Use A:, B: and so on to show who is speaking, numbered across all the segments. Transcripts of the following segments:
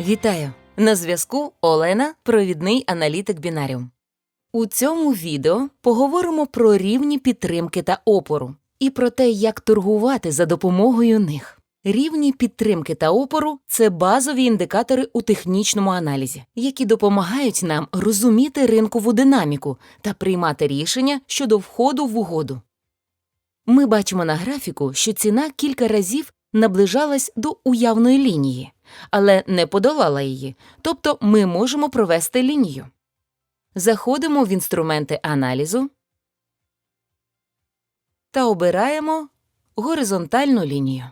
A: Вітаю! На зв'язку Олена, провідний аналітик Бінаріум. У цьому відео поговоримо про рівні підтримки та опору і про те, як торгувати за допомогою них. Рівні підтримки та опору це базові індикатори у технічному аналізі, які допомагають нам розуміти ринкову динаміку та приймати рішення щодо входу в угоду. Ми бачимо на графіку, що ціна кілька разів наближалась до уявної лінії, але не подолала її, тобто ми можемо провести лінію. Заходимо в інструменти аналізу та обираємо горизонтальну лінію.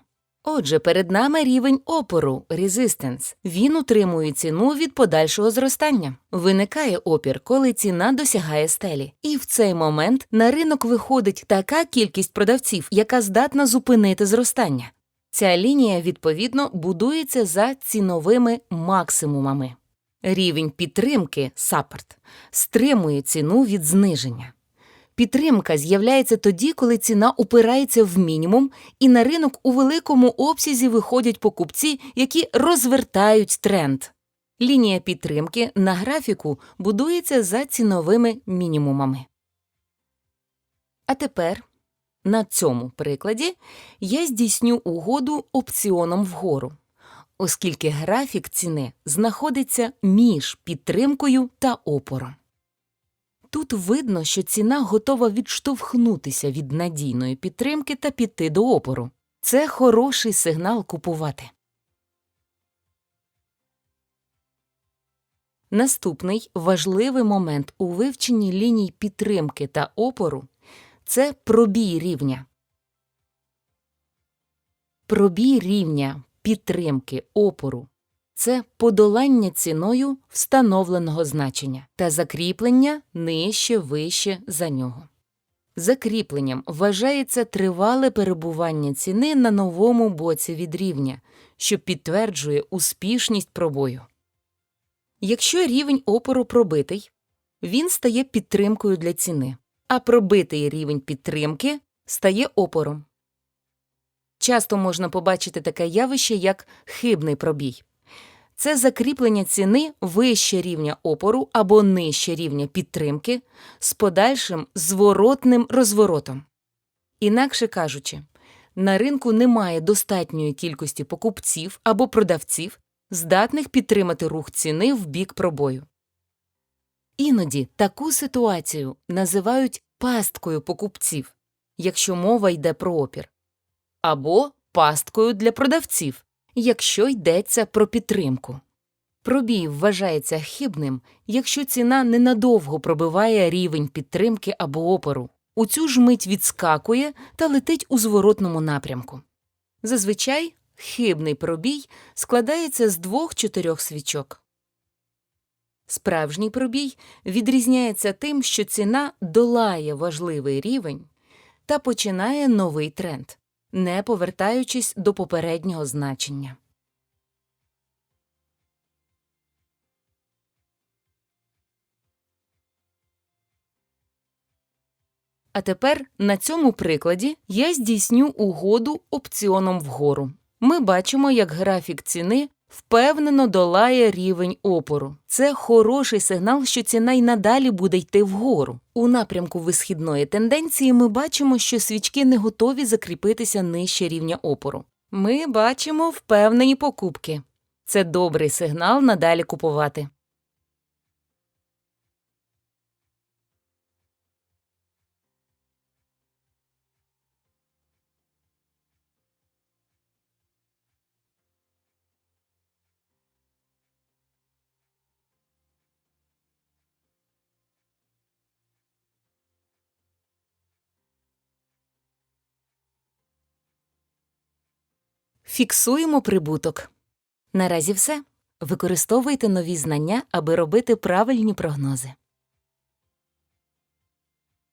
A: Отже, перед нами рівень опору resistance. Він утримує ціну від подальшого зростання. Виникає опір, коли ціна досягає стелі. І в цей момент на ринок виходить така кількість продавців, яка здатна зупинити зростання. Ця лінія, відповідно, будується за ціновими максимумами. Рівень підтримки саппорт стримує ціну від зниження. Підтримка з'являється тоді, коли ціна упирається в мінімум, і на ринок у великому обсязі виходять покупці, які розвертають тренд. Лінія підтримки на графіку будується за ціновими мінімумами. А тепер на цьому прикладі я здійсню угоду опціоном вгору, оскільки графік ціни знаходиться між підтримкою та опором. Тут видно, що ціна готова відштовхнутися від надійної підтримки та піти до опору. Це хороший сигнал купувати. Наступний важливий момент у вивченні ліній підтримки та опору це пробій рівня. Пробій рівня підтримки опору це подолання ціною встановленого значення та закріплення нижче вище за нього. Закріпленням вважається тривале перебування ціни на новому боці від рівня, що підтверджує успішність пробою. Якщо рівень опору пробитий, він стає підтримкою для ціни, а пробитий рівень підтримки стає опором. Часто можна побачити таке явище, як хибний пробій це закріплення ціни вище рівня опору або нижче рівня підтримки з подальшим зворотним розворотом. Інакше кажучи, на ринку немає достатньої кількості покупців або продавців, здатних підтримати рух ціни в бік пробою. Іноді таку ситуацію називають пасткою покупців, якщо мова йде про опір, або пасткою для продавців, якщо йдеться про підтримку. Пробій вважається хибним, якщо ціна ненадовго пробиває рівень підтримки або опору, у цю ж мить відскакує та летить у зворотному напрямку. Зазвичай хибний пробій складається з двох-чотирьох свічок. Справжній пробій відрізняється тим, що ціна долає важливий рівень та починає новий тренд не повертаючись до попереднього значення. А тепер на цьому прикладі я здійсню угоду опціоном вгору. Ми бачимо, як графік ціни впевнено долає рівень опору. Це хороший сигнал, що ціна й надалі буде йти вгору. У напрямку висхідної тенденції ми бачимо, що свічки не готові закріпитися нижче рівня опору. Ми бачимо впевнені покупки. Це добрий сигнал надалі купувати. Фіксуємо прибуток. Наразі все. Використовуйте нові знання, аби робити правильні прогнози.